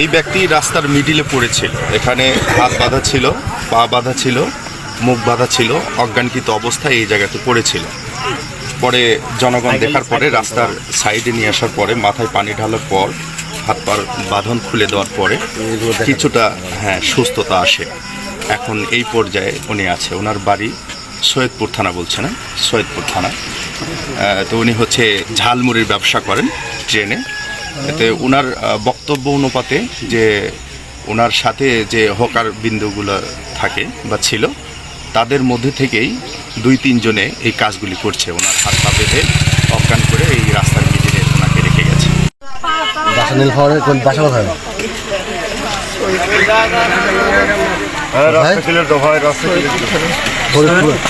এই ব্যক্তি রাস্তার মিডিলে পড়েছিল। এখানে হাত বাঁধা ছিল পা বাঁধা ছিল মুখ বাঁধা ছিল অজ্ঞানকৃত অবস্থায় এই জায়গাতে পড়েছিল। পরে জনগণ দেখার পরে রাস্তার সাইডে নিয়ে আসার পরে মাথায় পানি ঢালার পর হাত পার বাঁধন খুলে দেওয়ার পরে কিছুটা হ্যাঁ সুস্থতা আসে। এখন এই পর্যায়ে উনি আছে। ওনার বাড়ি সৈয়দপুর থানা বলছে না? সৈয়দপুর থানা। তো উনি হচ্ছে ঝালমুড়ির ব্যবসা করেন ট্রেনে। এতে ওনার বক্তব্য অনুপাতে যে ওনার সাথে যে হকার বিন্দুগুলো থাকে বা ছিল তাদের মধ্যে থেকেই দুই তিনজনে এই কাজগুলি করছে। ওনার হাত পা বেঁধে অজ্ঞান করে এই রাস্তার মিডিলে ওনাকে রেখে গেছে। বাসা কোথায়?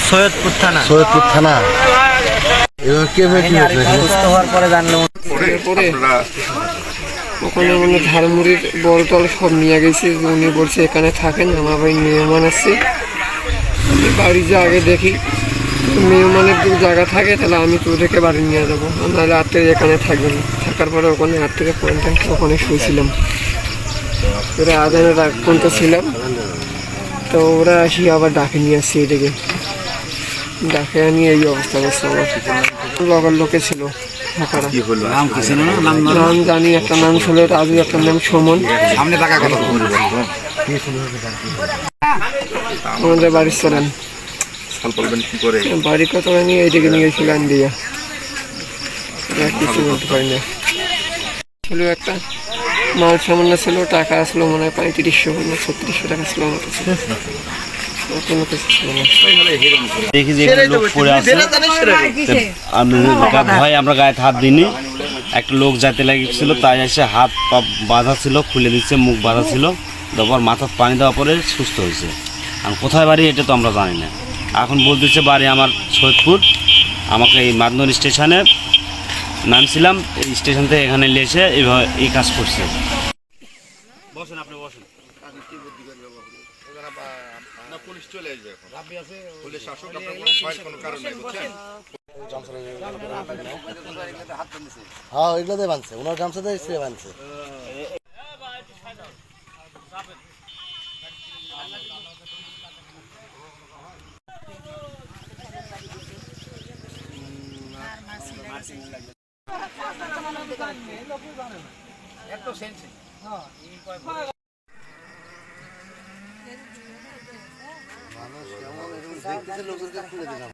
সৈয়দপুর থানা। সৈয়দপুর থানা। এবার কে মেয়ে কি হয়েছিল এখানে? সুস্থ হওয়ার পরে জানলাম ওখানে মানে ঝালমুড়ির বড় টল সব নিয়ে গেছে উনি বলছে এখানে থাকেন আমার ভাই মেহমান আছে। আমি বাড়ি যে আগে দেখি মেহমানের যদি জায়গা থাকে তাহলে আমি তোদেরকে বাড়ি নিয়ে যাব। নাহলে রাত্রে এখানে থাকবেন থাকার পরে ওখানে রাত্রে পয়েন্ট ওখানে শুয়েছিলাম। ওরা আদানের রাগ পর্যন্ত ছিলাম। তো ওরা আসি আবার ডাকে নিয়ে আসছে এদিকে। ডাকে নিয়ে এই অবস্থা করছে আমার লগের লোকে ছিল নাম জানি একটা নাম ছিল রাজু একটা নাম সুমন আমাদের বাড়ি চলেন বাড়ি কত নিয়ে এইদিকে নিয়ে গেছিলাম দিয়া কিছু বলতে পারি না ছিল একটা মাল সামান্য ছিল টাকা আসলো মনে হয় পঁয়ত্রিশশো ছত্রিশশো টাকা ছিল আমার কাছে। দেখি যে লোক পড়ে আছে ভয় আমরা গায়ে হাত দিইনি একটা লোক যাতে লাগিয়েছিল তাই এসে হাত পা বাঁধা ছিল খুলে দিচ্ছে মুখ বাঁধা ছিল তারপর মাথার পানি দেওয়ার পরে? সুস্থ হয়েছে আর কোথায় বাড়ি এটা তো আমরা জানি না এখন বলতেছে বাড়ি আমার সৈয়দপুর আমাকে এই মাদনর স্টেশনে নামছিলাম এই স্টেশন থেকে এখানে লেসে এইভাবে এই কাজ করছে বসেন আপনি বসেন পুলিশ চলে আসবে এখন। পুলিশ শাসক আপনার কোনো কারণ নেই বুঝছেন? হ্যাঁ ওইগুলোতে বানছে ওনার গামছাতে সে বানছে মানুষ কেমন এরকম দেখতেছে কাছে খুলে দিলাম।